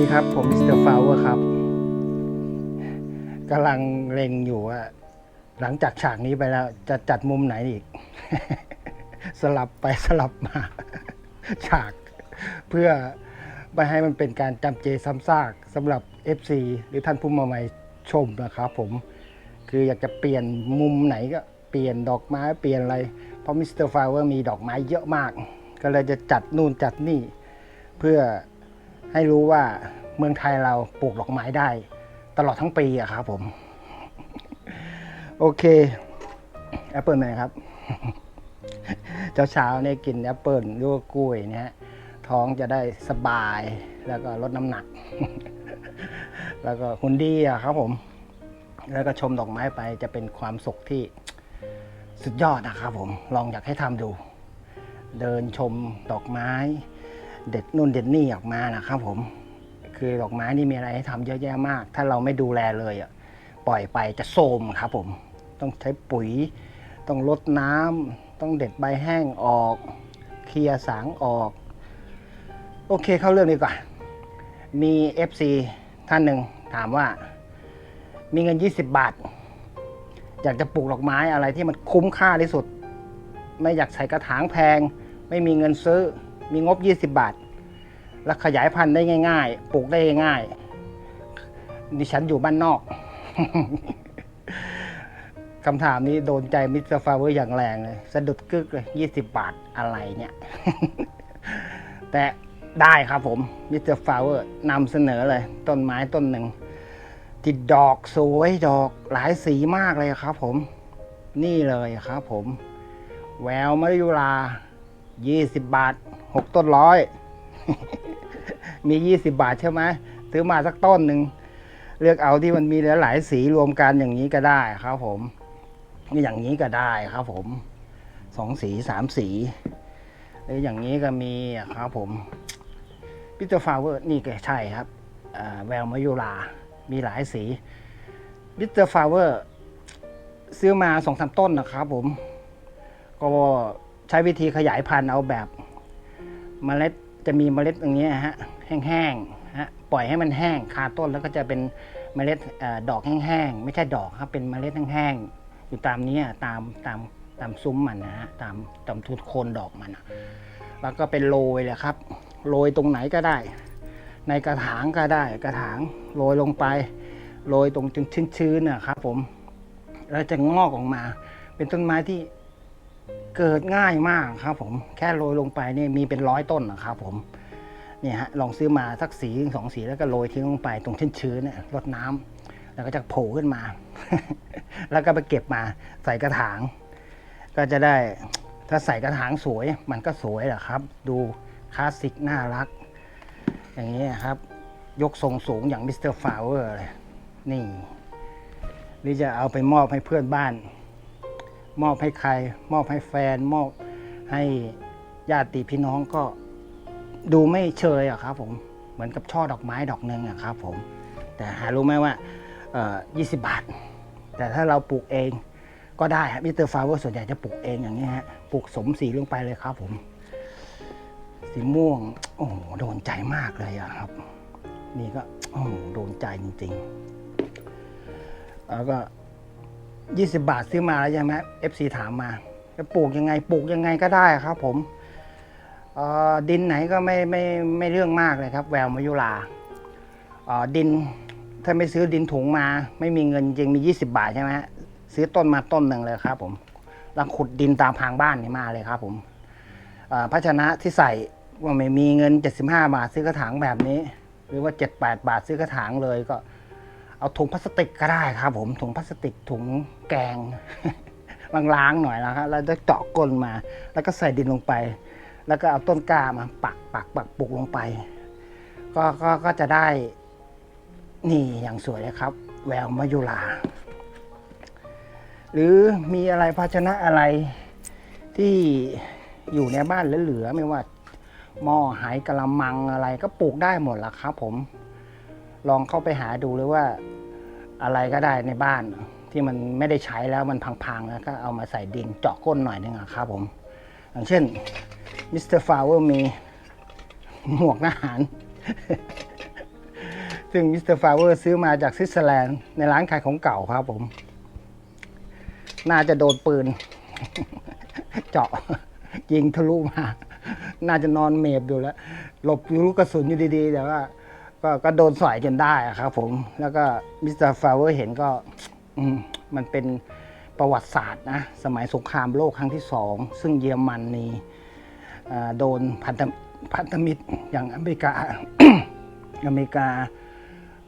ดีครับ ผมมิสเตอร์ฟาวเวอร์ครับกำลังเล็งอยู่ว่า หลังจากฉากนี้ไปแล้ว จะจัดมุมไหนอีก สลับไปสลับมา ฉาก เพื่อไม่ให้มันเป็นการจำเจซ้ำซากสำหรับ FC หรือท่านผู้มาใหม่ชมนะครับผมคืออยากจะเปลี่ยนมุมไหนก็เปลี่ยนดอกไม้เปลี่ยนอะไร เพราะมิสเตอร์ฟาวเวอร์มีดอกไม้เยอะมาก ก็เลยจะจัดนู่นจัดนี่ เพื่อ ให้รู้ว่าเมืองไทยเราปลูกดอกไม้ได้ ตลอดทั้งปีอะครับผม โอเคแอปเปิลไหนครับเช้าเช้าๆเนี่ยกินแอปเปิลหรือว่ากล้วยเนี่ย ท้องจะได้สบายแล้วก็ลดน้ำหนัก แล้วก็หุ่นดีอะครับผม แล้วก็ชมดอกไม้ไปจะเป็นความสุขที่สุดยอดนะครับผม ลองอยากให้ทำดู เดินชมดอกไม้ เด็ดนู่นเด็ดนี่ออกมานะครับผม คือดอกไม้นี่มีอะไรให้ทำเยอะแยะมาก ถ้าเราไม่ดูแลเลยอะปล่อยไปจะโทมครับผม ต้องใช้ปุ๋ย ต้องลดน้ำต้องเด็ดใบแห้งออก เคลียสางออก โอเคเข้าเรื่องดีกว่า มี FC ท่านหนึ่งถามว่า มีเงิน 20 บาท อยากจะปลูกดอกไม้อะไรที่มันคุ้มค่าที่สุด ไม่อยากใส่กระถางแพง ไม่มีเงินซื้อ มีงบ 20 บาท แล้วขยายพันธุ์ได้ง่าย ๆ ปลูกได้ง่ายดิฉันอยู่บ้านนอก คำถามนี้โดนใจมิสเตอร์ฟาเวอร์อย่างแรงเลย สะดุดกึกเลย20บาทอะไรเนี่ย แต่ได้ครับผมมิสเตอร์ฟาเวอร์นำเสนอเลย ต้นไม้ต้นหนึ่งที่ดอกสวยดอกหลายสีมากเลยครับผม นี่เลยครับผม แววมะยุรา20บาท 6ต้นร้อย มี20บาทใช่ไหมซื้อมาสักต้นหนึ่งเลือกเอาที่มันมีหลายสีรวมกันอย่างนี้ก็ได้ครับผมนี่อย่างนี้ก็ได้ครับผมสองสีสามสีหรืออย่างนี้ก็มีครับผมพิเตอร์ฟาวเวอร์นี่ก็ใช่ครับแววมะยุรามีหลายสีพิเตอร์ฟาวเวอร์ซื้อมาสองสามต้นนะครับผม ก็ใช้วิธีขยายพันธุ์เอาแบบ เมล็ดจะมีเมล็ดอย่างเงี้ฮะแห้งๆฮะปล่อยให้มันแห้งคาต้นแล้วก็จะเป็นเมล็ดอดอกแห้งๆไม่ใช่ดอกครับเป็นเมล็ดแห้งๆอยู่ตามนี้ตามตามตามซุ้มมันนะฮะตามตามทุดโคนดอกมันแล้วก็เป็นโรยเลยครับโรยตรงไหนก็ได้ ในกระถางก็ได้ กระถางโรยลงไปโรยตรงชื้นๆนะครับผมแล้วจะงอกออกมา เป็นต้นไม้ที่ เกิดง่ายมากครับผมแค่โรยลงไปเนี่ยมีเป็นร้อยต้นนะครับผมเนี่ยฮะลองซื้อมาสักสีสองสีแล้วก็โรยทิ้งลงไปตรงชื้นๆเนี่ยรดน้ำแล้วก็จะโผล่ขึ้นมา แล้วก็ไปเก็บมาใส่กระถาง ก็จะได้ถ้าใส่กระถางสวยมันก็สวยแหละครับ ดูคลาสสิกน่ารัก อย่างนี้ครับ ยกทรงสูงอย่างมิสเตอร์ฟาวเวอร์เลยนี่หรือจะเอาไปมอบให้เพื่อนบ้าน มอบให้ใคร มอบให้แฟน มอบให้ญาติพี่น้องก็ดูไม่เชยอะครับผมเหมือนกับช่อดอกไม้ดอกหนึ่งอะครับผมแต่หารู้ไหมว่าเอ่อ20บาท แต่ถ้าเราปลูกเองก็ได้ครับมิสเตอร์ฟาเวอร์ส่วนใหญ่จะปลูกเองอย่างนี้ฮะปลูกสมสีลงไปเลยครับผม สีม่วง โอ้โหโดนใจมากเลยอะครับ นี่ก็โอ้โหโดนใจจริงๆแล้วก็ 20 บาทซื้อมาแล้วใช่ไหม FC ถามมาจะปลูกยังไงปลูกยังไงก็ได้ครับ ผมดินไหนก็ไม่ไม่ไม่เรื่องมากเลยครับ แววมายุราดินถ้าไม่ซื้อดินถุงมา ไม่มีเงินจริงมี 20 บาทใช่ไหมซื้อต้นมาต้นหนึ่งเลยครับ ผมแล้วขุดดินตามพางบ้านนี่มาเลยครับ ผมภาชนะที่ใส่ว่าไม่มีเงิน 75 บาทซื้อกระถางแบบนี้ หรือว่า 7-8 บาทซื้อกระถางเลยก็ เอาถุงพลาสติกก็ได้ครับ ผมถุงพลาสติกถุงแกงล้างๆหน่อยนะครับแล้วจะเจาะก้นมา แล้วก็ใส่ดินลงไป แล้วก็เอาต้นกล้ามาปักปักปักปลูกลงไป ก็ก็ก็จะได้นี่อย่างสวยเลยครับ แววมายุราหรือมีอะไรภาชนะอะไรที่อยู่ในบ้านเหลือๆไม่ว่าหม้อหายกะละมังอะไรก็ปลูกได้หมดละครับผม ลองเข้าไปหาดูเลยว่าอะไรก็ได้ในบ้าน ที่มันไม่ได้ใช้แล้วมันพังๆแล้วก็เอามาใส่ดินเจาะก้นหน่อยนึงอะครับผม อย่างเช่นมิสเตอร์ฟาวเวอร์มีหมวกทหาร ซึ่งมิสเตอร์ฟาเวอร์ซื้อมาจากสวิตเซอร์แลนด์ในร้านขายของเก่าครับผม น่าจะโดนปืน เจาะยิงทะลุมา น่าจะนอนเมบอยู่แล้ว หลบลูกกระสุนอยู่ดีๆ แต่ว่า ก็ก็โดนสอยจนได้ครับผม แล้วก็มิสเตอร์ฟาเวอร์เห็นก็มมันเป็นประวัติศาสตร์นะสมัยสงครามโลกครั้งที่สอง ซึ่งเยอรมันนี่โดนพันธพันธมิตรอย่างอเมริกาอเมริกา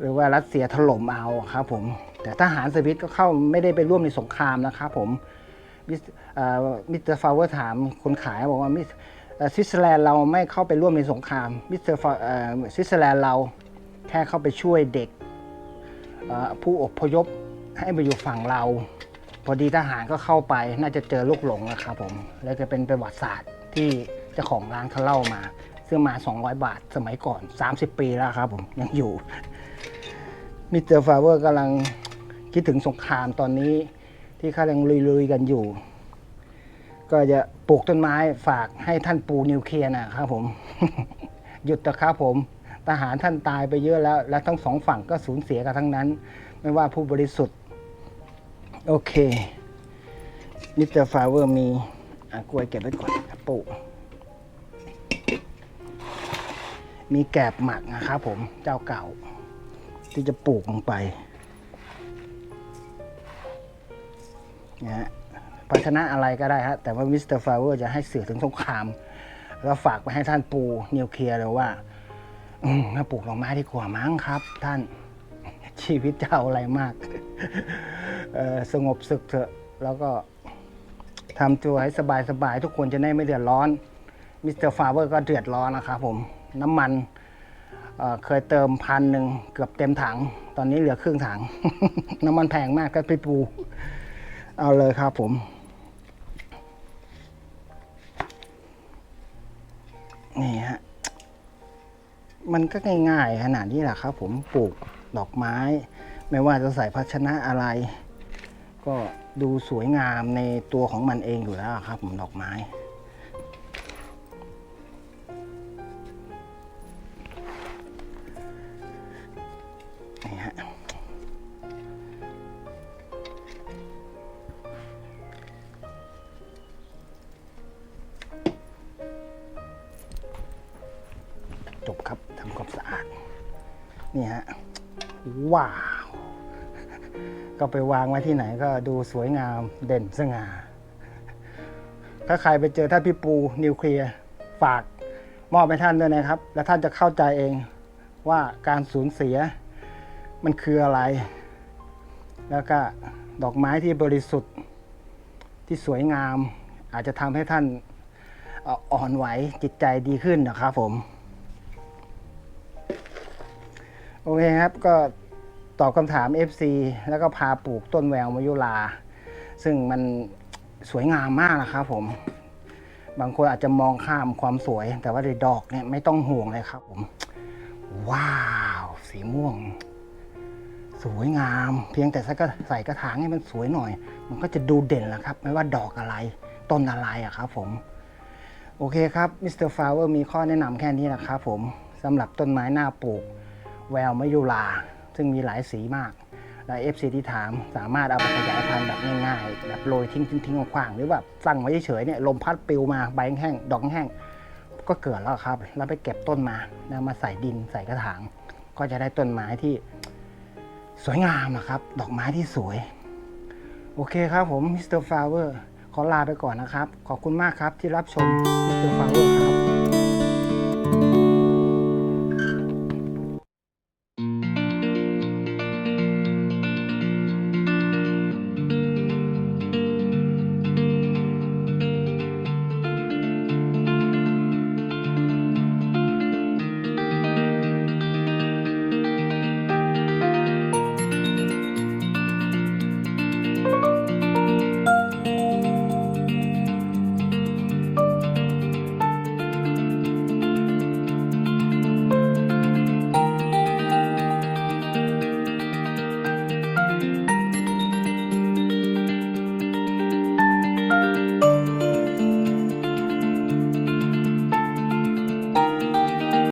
หรือว่ารัสเซียถล่มเอาครับผม แต่ทหารสวิตก็เข้าไม่ได้ไปร่วมในสงครามนะครับผมมิสเตอร์ฟาวเวอร์ถามคนขายบอกว่ามิส สวิตเซอร์แลนด์เราไม่เข้าไปร่วมในสงครามมิสเตอร์ฟาเอ่อสวิตเซอร์แลนด์เราแค่เข้าไปช่วยเด็กผู้อพยพให้มาอยู่ฝั่งเรา พอดีทหารก็เข้าไปน่าจะเจอลูกหลงนะครับผมแล้วจะเป็นประวัติศาสตร์ที่เจ้าของร้านเขาเล่ามาซื้อมา 200 บาทสมัยก่อน 30 ปีแล้วครับผมยังอยู่มิสเตอร์ฟาเวอร์กำลังคิดถึงสงครามตอนนี้ที่เขากำลังลุยๆกันอยู่ ก็จะปลูกต้นไม้ฝากให้ท่านปูนิวเคลียร์นะครับผม หยุดนะครับผม ทหารท่านตายไปเยอะแล้ว และทั้งสองฝั่งก็สูญเสียกันทั้งนั้น ไม่ว่าผู้บริสุทธิ์ โอเคมิสเตอร์ฟาเวอร์มีกล้วยเก็บไว้ก่อนปลูกมีแกบหมักนะครับผมเจ้าเก่า ที่จะปลูกลงไปนะฮะ ภาชนะอะไรก็ได้ฮะแต่ว่ามิสเตอร์ฟาเวอร์จะให้สื่อถึงสงคราม แล้วฝากไปให้ท่านปูนิวเคลียร์เลยว่าอืมาปลูกดอกไม้ดีกว่ามั้งครับ ท่านชีวิตจะเอาอะไรมากสงบศึกเถอะ แล้วก็ทำตัวให้สบายๆทุกคนจะได้ไม่เดือดร้อนมิสเตอร์ฟาเวอร์ก็เดือดร้อนนะครับผมน้ำมันเเคยเติมพันหนึ่งเกือบเต็มถัง ตอนนี้เหลือครึ่งถัง น้ำมันแพงมากก็พี่ปู เอาเลยครับผม นี่ฮะ มันก็ง่ายๆขนาดนี้แหละครับ ผมปลูกดอกไม้ ไม่ว่าจะใส่ภาชนะอะไร ก็ดูสวยงามในตัวของมันเองอยู่แล้วครับ ผมดอกไม้ จบครับทำความสะอาด นี่ฮะ ว้าว ก็ไปวางไว้ที่ไหนก็ดูสวยงามเด่นสง่า ถ้าใครไปเจอท่านพี่ปูนิวเคลียร์ฝากมอบให้ท่านด้วยนะครับ แล้วท่านจะเข้าใจเองว่าการสูญเสียมันคืออะไร แล้วก็ดอกไม้ที่บริสุทธิ์ที่สวยงาม อาจจะทำให้ท่านอ่อนไหวจิตใจดีขึ้นนะครับผม โอเคครับก็ตอบคำถาม FC แล้วก็พาปลูกต้นแววมายุลา ซึ่งมันสวยงามมากนะครับผม บางคนอาจจะมองข้ามความสวย แต่ว่าในดอกเนี่ยไม่ต้องห่วงเลยครับผม ว้าว สีม่วง สวยงาม เพียงแต่ใส่กระใส่กระถางให้มันสวยหน่อย มันก็จะดูเด่นแหละครับ ไม่ว่าดอกอะไร ต้นอะไรอะครับผม โอเคครับมิสเตอร์ฟลาวเวอร์มีข้อแนะนำแค่นี้นะครับผมสำหรับต้นไม้หน้าปลูก แววมยุลาซึ่งมีหลายสีมาก และ FC ที่ถามสามารถเอาไปขยายพันธุ์แบบง่ายๆ แบบโรยทิ้งทิ้งทิ้งขว้างหรือแบบตั้งไว้เฉยๆเนี่ยลมพัดปลิวมาใบแห้งดอกแห้ง ก็เกิดแล้วครับ แล้วไปเก็บต้นมาแล้วมาใส่ดินใส่กระถาง ก็จะได้ต้นไม้ที่สวยงามอะครับ ดอกไม้ที่สวย โอเคครับผมมิสเตอร์ฟลาเวอร์ขอลาไปก่อนนะครับ ขอบคุณมากครับที่รับชมมิสเตอร์ฟลาเวอร์ครับ